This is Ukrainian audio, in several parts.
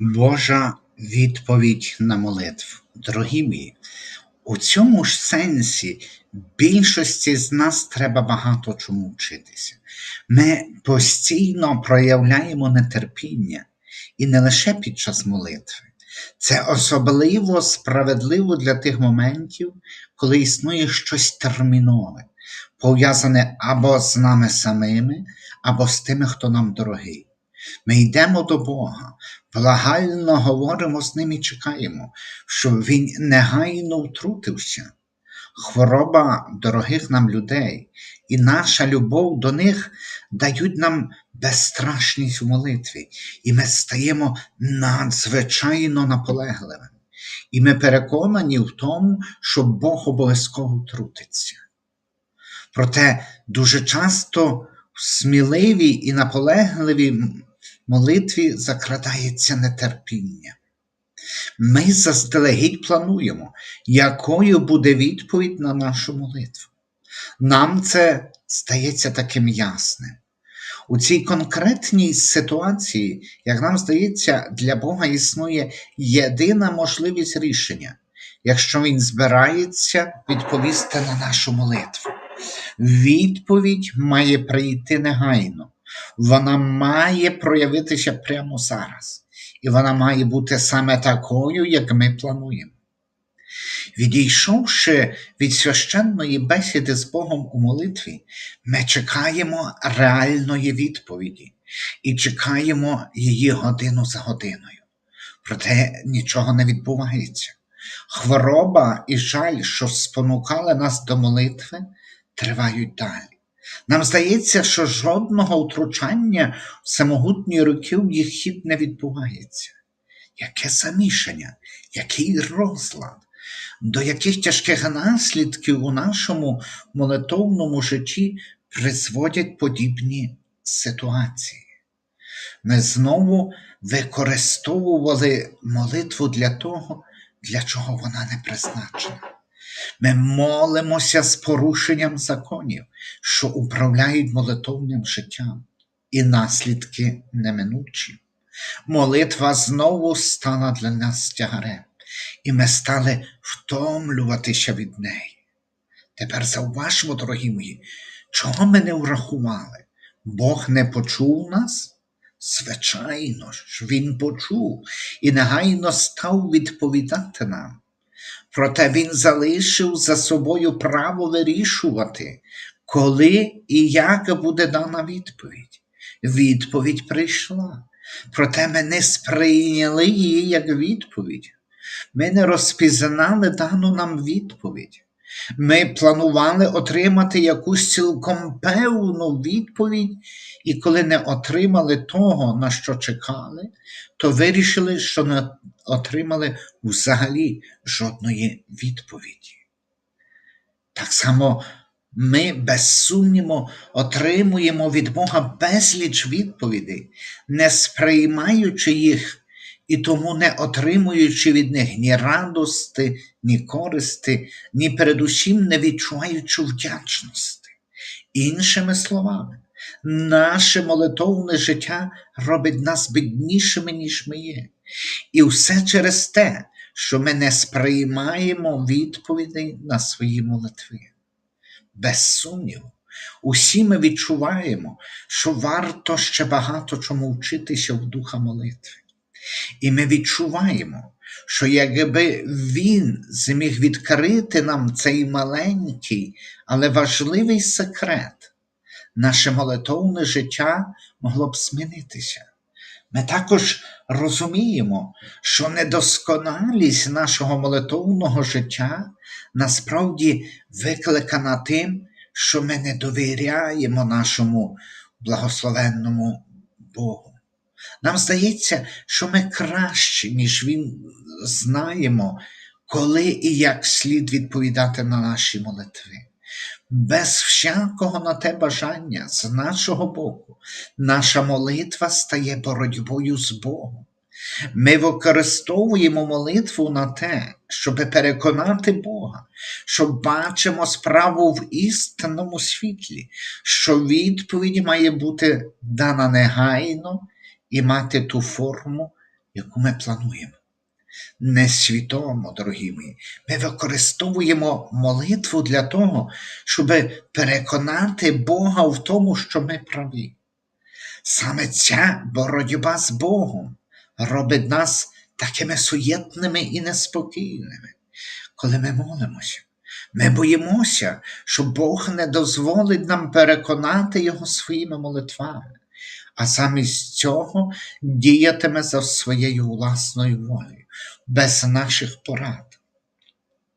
Божа відповідь на молитву. Дорогі мої, у цьому ж сенсі більшості з нас треба багато чому вчитися. Ми постійно проявляємо нетерпіння і не лише під час молитви. Це особливо справедливо для тих моментів, коли існує щось термінове, пов'язане або з нами самими, або з тими, хто нам дорогий. Ми йдемо до Бога, благально говоримо з ним і чекаємо, щоб Він негайно втрутився. Хвороба дорогих нам людей і наша любов до них дають нам безстрашність у молитві, і ми стаємо надзвичайно наполегливими. І ми переконані в тому, що Бог обов'язково втрутиться. Проте дуже часто в сміливій і наполегливій молитві закрадається нетерпіння. Ми заздалегідь плануємо, якою буде відповідь на нашу молитву. Нам це стається таким ясним. У цій конкретній ситуації, як нам здається, для Бога існує єдина можливість рішення, якщо Він збирається відповісти на нашу молитву. Відповідь має прийти негайно, вона має проявитися прямо зараз, і вона має бути саме такою, як ми плануємо. Відійшовши від священної бесіди з Богом у молитві, ми чекаємо реальної відповіді і чекаємо її годину за годиною. Проте нічого не відбувається. Хвороба і жаль, що спонукали нас до молитви, тривають далі. Нам здається, що жодного втручання в самогутні роки в їх хід не відбувається. Яке замішання, який розлад, до яких тяжких наслідків у нашому молитовному житті призводять подібні ситуації. Ми знову використовували молитву для того, для чого вона не призначена. Ми молимося з порушенням законів, що управляють молитовним життям, і наслідки неминучі. Молитва знову стала для нас тягарем, і ми стали втомлюватися від неї. Тепер зауважмо, дорогі мої, чого ми не врахували? Бог не почув нас? Звичайно ж, Він почув і негайно став відповідати нам. Проте він залишив за собою право вирішувати, коли і як буде дана відповідь. Відповідь прийшла, проте ми не сприйняли її як відповідь. Ми не розпізнали дану нам відповідь. Ми планували отримати якусь цілком певну відповідь, і коли не отримали того, на що чекали, то вирішили, що не отримали взагалі жодної відповіді. Так само ми, без сумніву, отримуємо від Бога безліч відповідей, не сприймаючи їх і тому не отримуючи від них ні радости, ні користи, ні передусім не відчуваючи вдячності. Іншими словами, наше молитовне життя робить нас біднішими, ніж ми є. І все через те, що ми не сприймаємо відповідей на свої молитви. Без сумніву, усі ми відчуваємо, що варто ще багато чому вчитися в духа молитви. І ми відчуваємо, що якби він зміг відкрити нам цей маленький, але важливий секрет, наше молитовне життя могло б змінитися. Ми також розуміємо, що недосконалість нашого молитовного життя насправді викликана тим, що ми не довіряємо нашому благословенному Богу. Нам здається, що ми краще, ніж Він знаємо, коли і як слід відповідати на наші молитви. Без всякого на те бажання з нашого боку, наша молитва стає боротьбою з Богом. Ми використовуємо молитву на те, щоб переконати Бога, що бачимо справу в істинному світлі, що відповідь має бути дана негайно і мати ту форму, яку ми плануємо. Несвідомо, дорогі мої, ми використовуємо молитву для того, щоб переконати Бога в тому, що ми праві. Саме ця боротьба з Богом робить нас такими суєтними і неспокійними, коли ми молимося. Ми боїмося, що Бог не дозволить нам переконати Його своїми молитвами, а замість цього діятиме за своєю власною волею, без наших порад.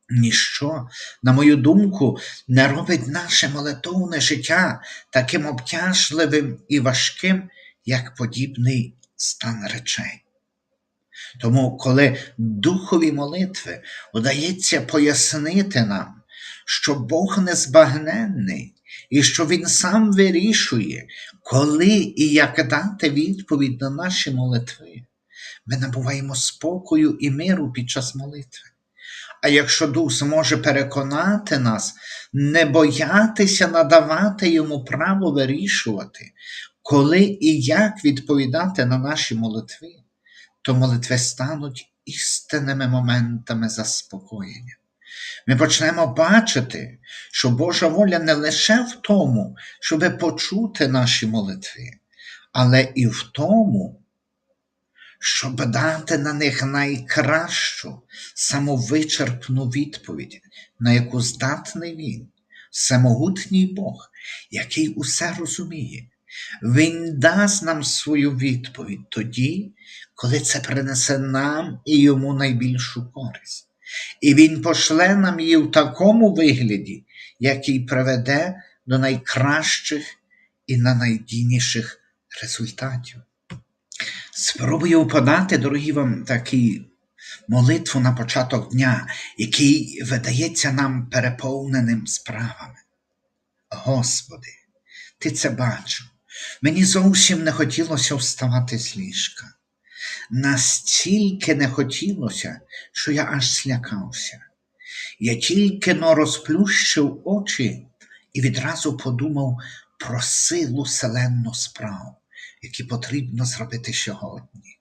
Ніщо, на мою думку, не робить наше молитовне життя таким обтяжливим і важким, як подібний стан речей. Тому, коли духові молитви удається пояснити нам, що Бог незбагненний і що Він сам вирішує, коли і як дати відповідь на наші молитви, ми набуваємо спокою і миру під час молитви. А якщо Дух зможе переконати нас, не боятися надавати йому право вирішувати, коли і як відповідати на наші молитви, то молитви стануть істинними моментами заспокоєння. Ми почнемо бачити, що Божа воля не лише в тому, щоб почути наші молитви, але і в тому, щоб дати на них найкращу, самовичерпну відповідь, на яку здатний Він, самогутній Бог, який усе розуміє. Він дасть нам свою відповідь тоді, коли це принесе нам і йому найбільшу користь. І Він пошле нам її в такому вигляді, який приведе до найкращих і на найдійніших результатів. Спробую подати, дорогі вам, такі молитву на початок дня, який видається нам переповненим справами. Господи, Ти це бачив. Мені зовсім не хотілося вставати з ліжка. Настільки не хотілося, що я аж злякався. Я тільки но розплющив очі і відразу подумав про силу селенну справ, які потрібно зробити сьогодні.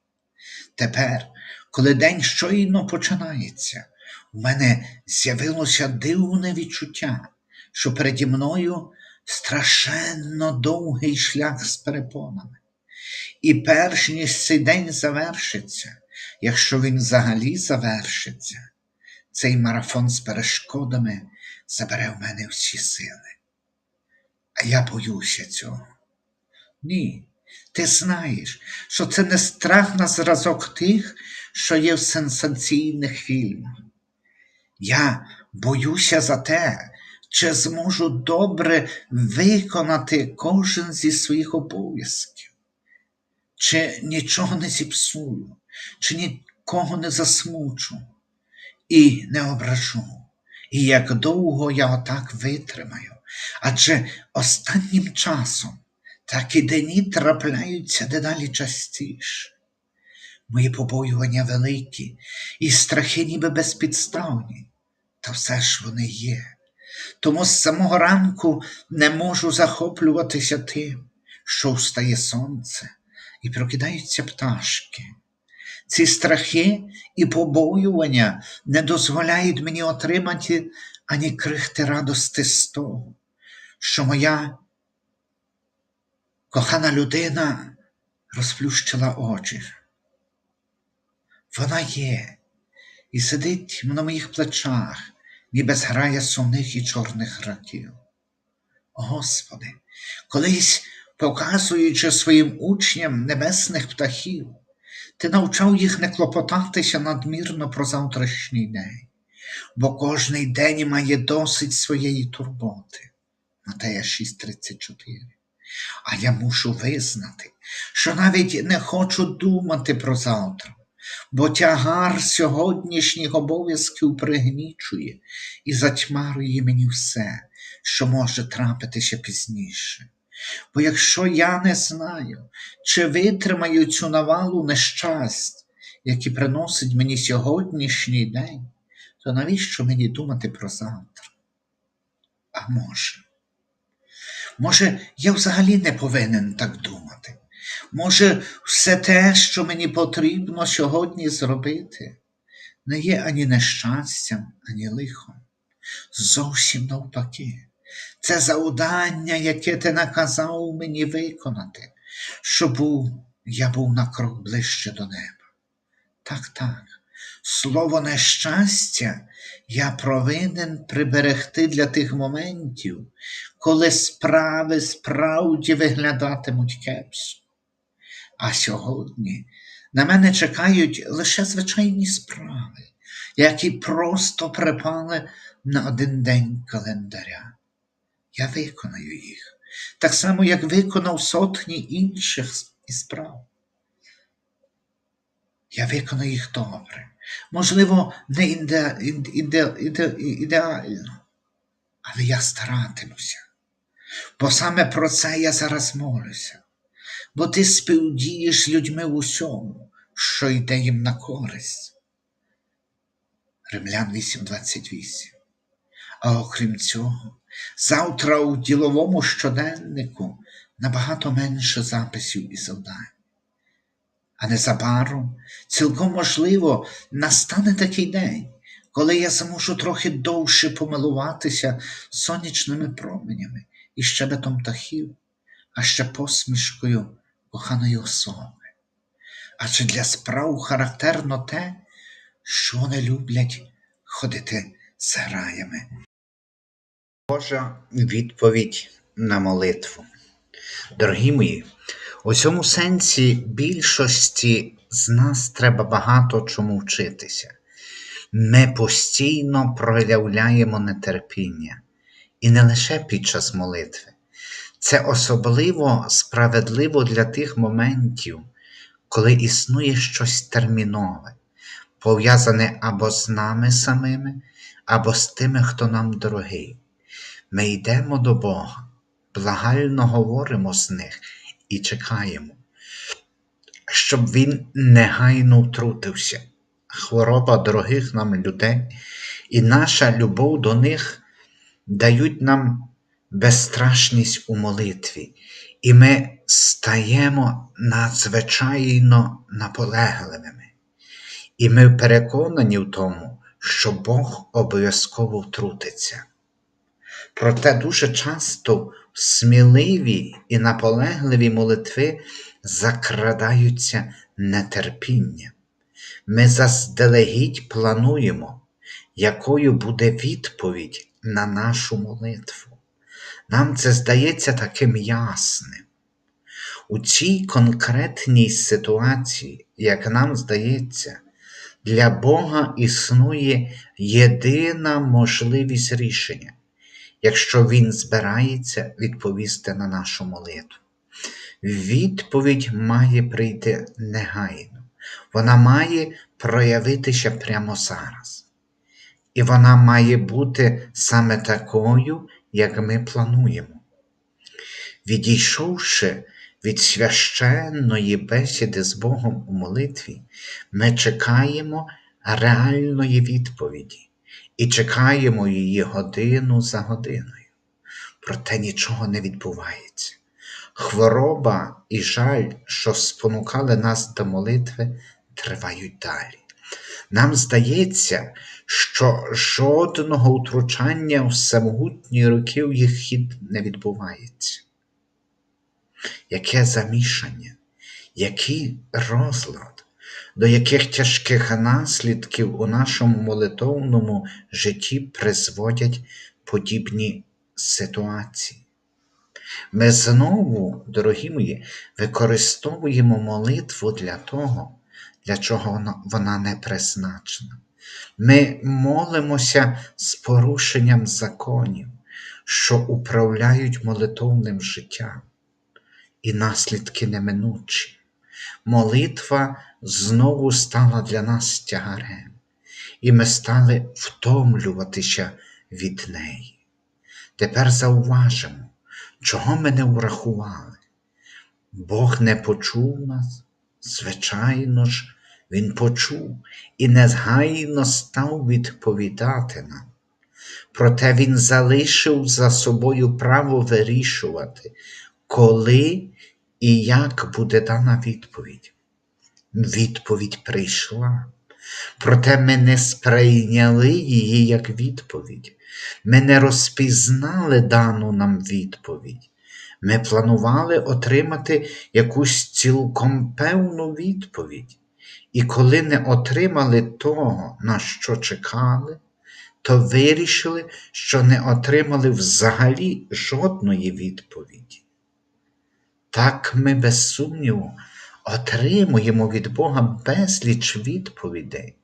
Тепер, коли день щойно починається, у мене з'явилося дивне відчуття, що переді мною страшенно довгий шлях з перепонами. І перш ніж цей день завершиться, якщо він взагалі завершиться, цей марафон з перешкодами забере в мене всі сили. А я боюся цього. Ні, ти знаєш, що це не страх на зразок тих, що є в сенсаційних фільмах. Я боюся за те, чи зможу добре виконати кожен зі своїх обов'язків, чи нічого не зіпсую, чи нікого не засмучу і не ображу. І як довго я отак витримаю, адже останнім часом такі дні трапляються дедалі частіше. Мої побоювання великі і страхи ніби безпідставні, та все ж вони є. Тому з самого ранку не можу захоплюватися тим, що встає сонце і прокидаються пташки. Ці страхи і побоювання не дозволяють мені отримати ані крихти радости з того, що моя кохана людина розплющила очі. Вона є і сидить на моїх плечах, ніби зграє сумних і чорних раків. Господи, колись, показуючи своїм учням небесних птахів, ти навчав їх не клопотатися надмірно про завтрашній день, бо кожний день має досить своєї турботи. Матея 6,34. А я мушу визнати, що навіть не хочу думати про завтра, бо тягар сьогоднішніх обов'язків пригнічує і затьмарює мені все, що може трапитися пізніше. Бо якщо я не знаю, чи витримаю цю навалу нещасть, які приносить мені сьогоднішній день, то навіщо мені думати про завтра? А може, може, я взагалі не повинен так думати, Може, все те, що мені потрібно сьогодні зробити, не є ані нещастям, ані лихом. Зовсім навпаки. Це завдання, яке ти наказав мені виконати, щоб я був на крок ближче до неба. Так, так, слово нещастя я повинен приберегти для тих моментів, коли справи справді виглядатимуть кепсько. А сьогодні на мене чекають лише звичайні справи, які просто припали на один день календаря. Я виконаю їх, так само, як виконав сотні інших справ. Я виконую їх добре. Можливо, не іде, іде, іде, ідеально, але я старатимуся. Бо саме про це я зараз молюся, бо ти співдієш людьми усьому, що йде їм на користь. Римлян 8.28. А окрім цього, завтра у діловому щоденнику набагато менше записів і завдань. А незабаром, цілком можливо, настане такий день, коли я зможу трохи довше помилуватися сонячними променями і щебетом птахів, а ще посмішкою коханої особи. Адже для справ характерно те, що вони люблять ходити з граями. Божа відповідь на молитву. Дорогі мої, у цьому сенсі більшості з нас треба багато чому вчитися. Ми постійно проявляємо нетерпіння, і не лише під час молитви. Це особливо справедливо для тих моментів, коли існує щось термінове, пов'язане або з нами самими, або з тими, хто нам дорогий. Ми йдемо до Бога, благально говоримо з них і чекаємо, щоб Він негайно втрутився. Хвороба дорогих нам людей і наша любов до них дають нам безстрашність у молитві, і ми стаємо надзвичайно наполегливими. І ми переконані в тому, що Бог обов'язково втрутиться. Проте дуже часто сміливі і наполегливі молитви закрадаються нетерпіння. Ми заздалегідь плануємо, якою буде відповідь на нашу молитву. Нам це здається таким ясним. У цій конкретній ситуації, як нам здається, для Бога існує єдина можливість рішення якщо Він збирається відповісти на нашу молитву. Відповідь має прийти негайно, вона має проявитися прямо зараз. І вона має бути саме такою, як ми плануємо. Відійшовши від священної бесіди з Богом у молитві, ми чекаємо реальної відповіді і чекаємо її годину за годиною. Проте нічого не відбувається. Хвороба і жаль, що спонукали нас до молитви, тривають далі. Нам здається, що жодного втручання в самогутні роки в їх хід не відбувається. Яке замішання, який розлад, до яких тяжких наслідків у нашому молитовному житті призводять подібні ситуації. Ми знову, дорогі мої, використовуємо молитву для того, для чого вона не призначена. Ми молимося з порушенням законів, що управляють молитовним життям, і наслідки неминучі молитва знову стала для нас тягарем, і ми стали втомлюватися від неї. Тепер зауважимо, чого ми не врахували. Бог не почув нас, звичайно ж, Він почув і незгайно став відповідати нам. Проте Він залишив за собою право вирішувати, коли і як буде дана відповідь. Відповідь прийшла, проте ми не сприйняли її як відповідь. Ми не розпізнали дану нам відповідь. Ми планували отримати якусь цілком певну відповідь, і коли не отримали того, на що чекали, то вирішили, що не отримали взагалі жодної відповіді. Так ми, без сумніву, отримуємо від Бога безліч відповідей,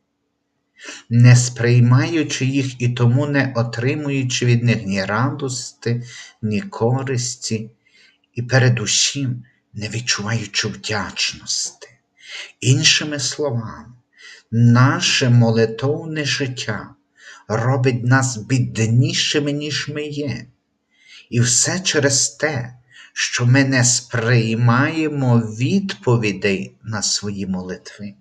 не сприймаючи їх і тому не отримуючи від них ні радости, ні користі, і передусім не відчуваючи вдячності. Іншими словами, наше молитовне життя робить нас біднішими, ніж ми є. І все через те, що ми не сприймаємо відповідей на свої молитви.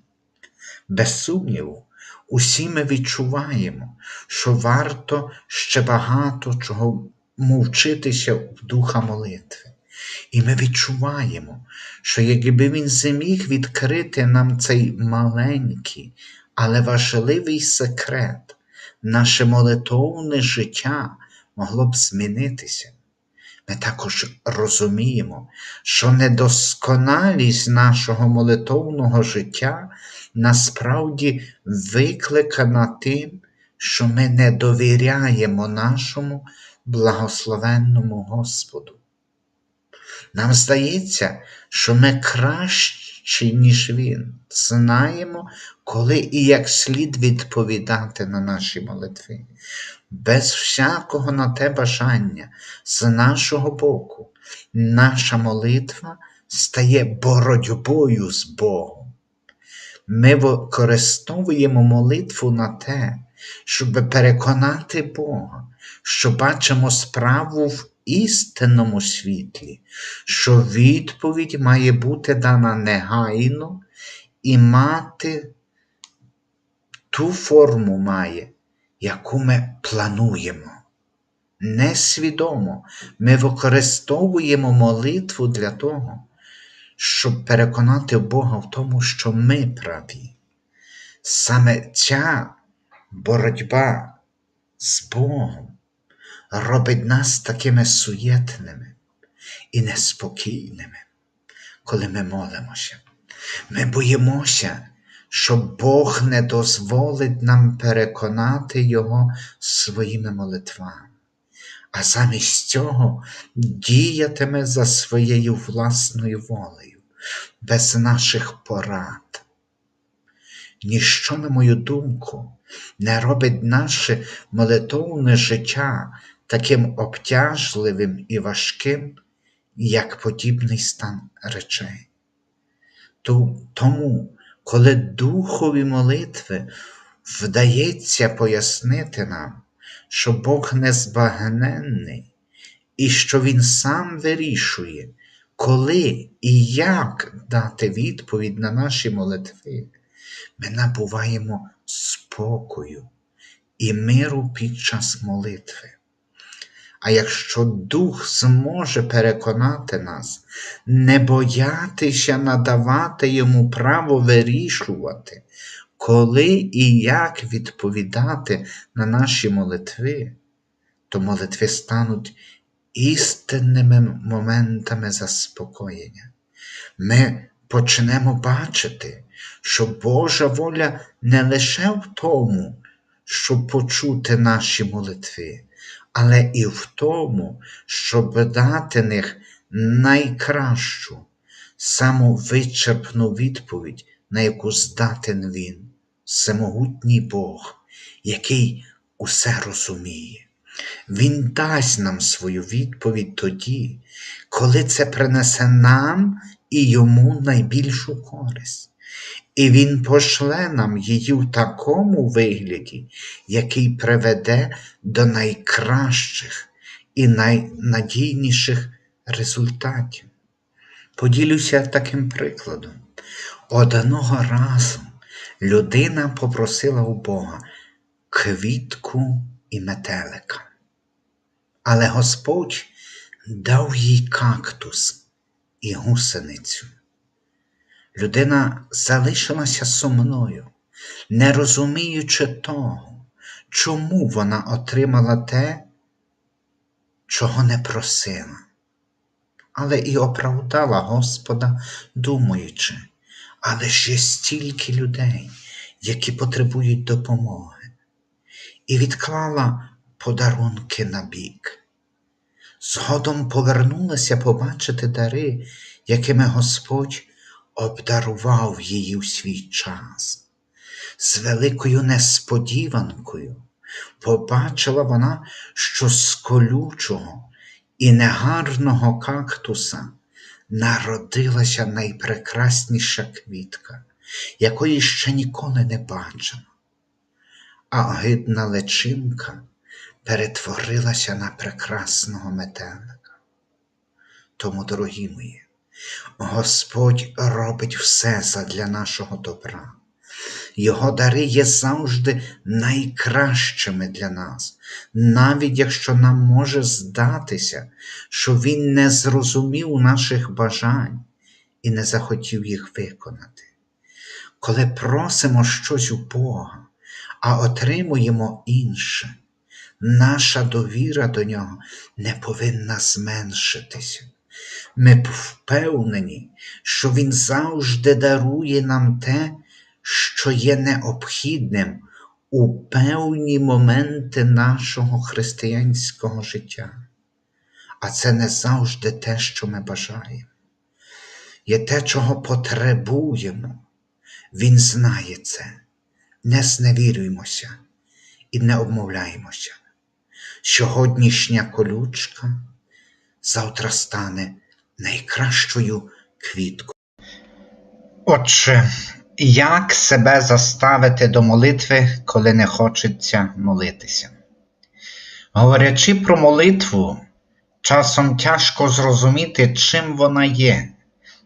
Без сумніву, усі ми відчуваємо, що варто ще багато чого мовчитися в духа молитви. І ми відчуваємо, що якби він зміг відкрити нам цей маленький, але важливий секрет, наше молитовне життя могло б змінитися. Ми також розуміємо, що недосконалість нашого молитовного життя насправді викликана тим, що ми не довіряємо нашому благословенному Господу. Нам здається, що ми кращі, ніж Він, знаємо, коли і як слід відповідати на наші молитви. Без всякого на те бажання з нашого боку, наша молитва стає боротьбою з Богом. Ми використовуємо молитву на те, щоб переконати Бога, що бачимо справу в істинному світлі, що відповідь має бути дана негайно і мати ту форму має, яку ми плануємо. Несвідомо ми використовуємо молитву для того, щоб переконати Бога в тому, що ми праві. Саме ця боротьба з Богом робить нас такими суєтними і неспокійними, коли ми молимося. Ми боїмося, що Бог не дозволить нам переконати Його своїми молитвами, а замість цього діятиме за своєю власною волею, без наших порад. Ніщо, на мою думку, не робить наше молитовне життя таким обтяжливим і важким, як подібний стан речей. Тому, коли духові молитви вдається пояснити нам, що Бог незбагненний і що Він сам вирішує, коли і як дати відповідь на наші молитви, ми набуваємо спокою і миру під час молитви. А якщо Дух зможе переконати нас, не боятися надавати йому право вирішувати, коли і як відповідати на наші молитви, то молитви стануть істинними моментами заспокоєння. Ми почнемо бачити, що Божа воля не лише в тому, щоб почути наші молитви, але і в тому, щоб дати них найкращу, саму вичерпну відповідь, на яку здатен Він, всемогутній Бог, який усе розуміє. Він дасть нам свою відповідь тоді, коли це принесе нам і йому найбільшу користь. І Він пошле нам її в такому вигляді, який приведе до найкращих і найнадійніших результатів. Поділюся таким прикладом. Одного разу людина попросила у Бога квітку і метелика. Але Господь дав їй кактус і гусеницю. Людина залишилася сумною, не розуміючи того, чому вона отримала те, чого не просила, але і оправдала Господа, думаючи, але ж є стільки людей, які потребують допомоги, і відклала подарунки на бік. Згодом повернулася побачити дари, якими Господь обдарував її у свій час. З великою несподіванкою побачила вона, що з колючого і негарного кактуса народилася найпрекрасніша квітка, якої ще ніколи не бачила, а гидна личинка перетворилася на прекрасного метелика. Тому, дорогі мої, Господь робить все задля нашого добра. Його дари є завжди найкращими для нас, навіть якщо нам може здатися, що Він не зрозумів наших бажань і не захотів їх виконати. Коли просимо щось у Бога, а отримуємо інше, наша довіра до нього не повинна зменшитися. Ми впевнені, що Він завжди дарує нам те, що є необхідним у певні моменти нашого християнського життя. А це не завжди те, що ми бажаємо. Є те, чого потребуємо. Він знає це. Не зневірюймося і не обмовляємося. Сьогоднішня колючка завтра стане найкращою квіткою. Отже, як себе заставити до молитви, коли не хочеться молитися? Говорячи про молитву, часом тяжко зрозуміти, чим вона є.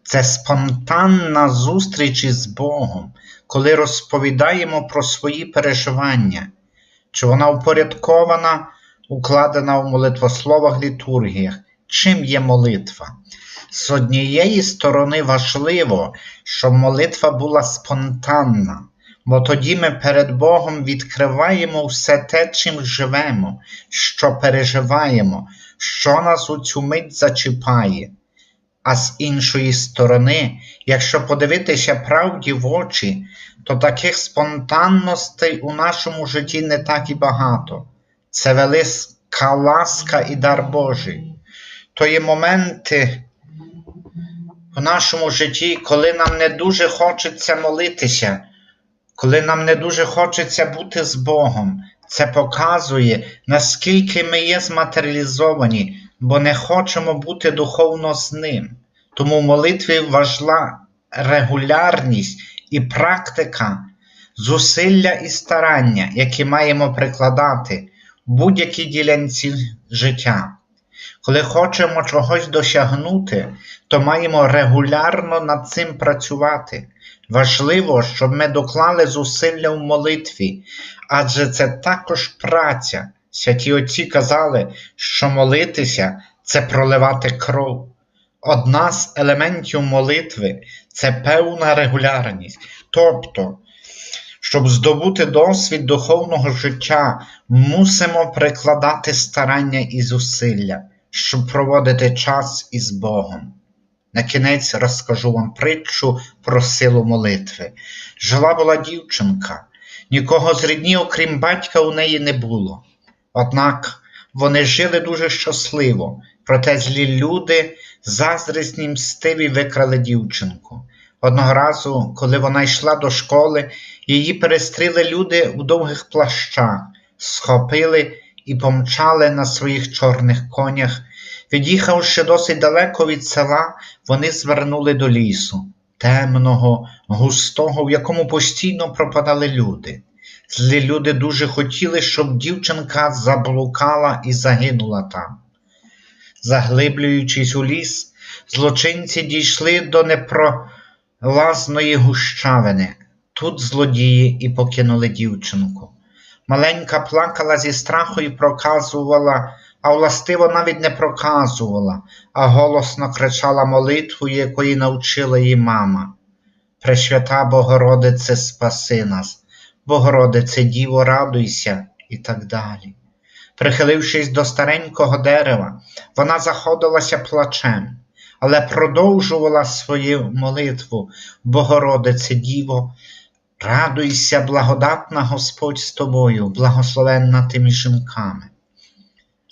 Це спонтанна зустріч із Богом, коли розповідаємо про свої переживання, чи вона упорядкована, укладена в молитвословах літургіях, чим є молитва. З однієї сторони важливо, щоб молитва була спонтанна, бо тоді ми перед Богом відкриваємо все те, чим живемо, що переживаємо, що нас у цю мить зачіпає. А з іншої сторони, якщо подивитися правді в очі, то таких спонтанностей у нашому житті не так і багато. Це велика ласка і дар Божий. То є моменти в нашому житті, коли нам не дуже хочеться молитися, коли нам не дуже хочеться бути з Богом. Це показує, наскільки ми є зматеріалізовані, бо не хочемо бути духовно з Ним. Тому в молитві важлива регулярність і практика, зусилля і старання, які маємо прикладати в будь-якій ділянці життя. Коли хочемо чогось досягнути, то маємо регулярно над цим працювати. Важливо, щоб ми доклали зусилля в молитві, адже це також праця. Святі Отці казали, що молитися це проливати кров. Одна з елементів молитви це певна регулярність. Тобто, щоб здобути досвід духовного життя, мусимо прикладати старання і зусилля, щоб проводити час із Богом. На кінець розкажу вам притчу про силу молитви. Жила була дівчинка, нікого з рідні, окрім батька, у неї не було. Однак вони жили дуже щасливо, проте злі люди, заздрісні мстиві викрали дівчинку. Одного разу, коли вона йшла до школи, її перестріли люди у довгих плащах, схопили і помчали на своїх чорних конях. Від'їхавши досить далеко від села, вони звернули до лісу, темного, густого, в якому постійно пропадали люди. Злі люди дуже хотіли, щоб дівчинка заблукала і загинула там. Заглиблюючись у ліс, злочинці дійшли до непролазної гущавини. Тут злодії і покинули дівчинку. Маленька плакала зі страху і проказувала а властиво навіть не проказувала, а голосно кричала молитву, якої навчила її мама. Пресвята Богородице, спаси нас, Богородице Діво, радуйся і так далі. Прихилившись до старенького дерева, вона заходилася плачем, але продовжувала свою молитву, Богородице Діво, радуйся, благодатна Господь з тобою, благословенна ти між жінками.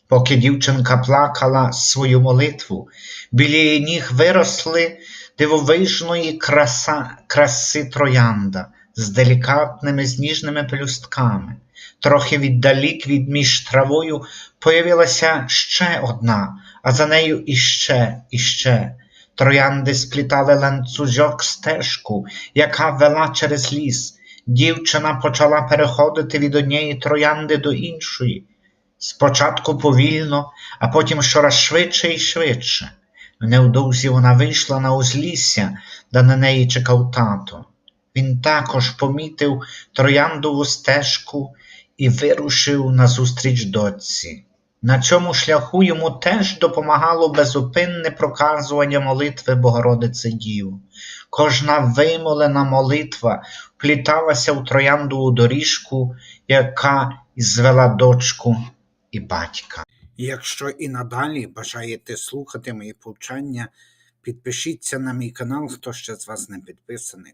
Поки дівчинка плакала свою молитву, біля її ніг виросли дивовижної краса, краси троянда з делікатними зніжними пелюстками. Трохи віддалік від між травою появилася ще одна, а за нею іще, іще. Троянди сплітали ланцюжок стежку, яка вела через ліс. Дівчина почала переходити від однієї троянди до іншої. Спочатку повільно, а потім щораз швидше і швидше. Невдовзі вона вийшла на узлісся, де на неї чекав тато. Він також помітив трояндову стежку і вирушив назустріч дочці. На цьому шляху йому теж допомагало безупинне проказування молитви Богородице Діву. Кожна вимолена молитва впліталася в трояндову доріжку, яка звела дочку і батька. Якщо і надалі бажаєте слухати мої повчання, підпишіться на мій канал, хто ще з вас не підписаний.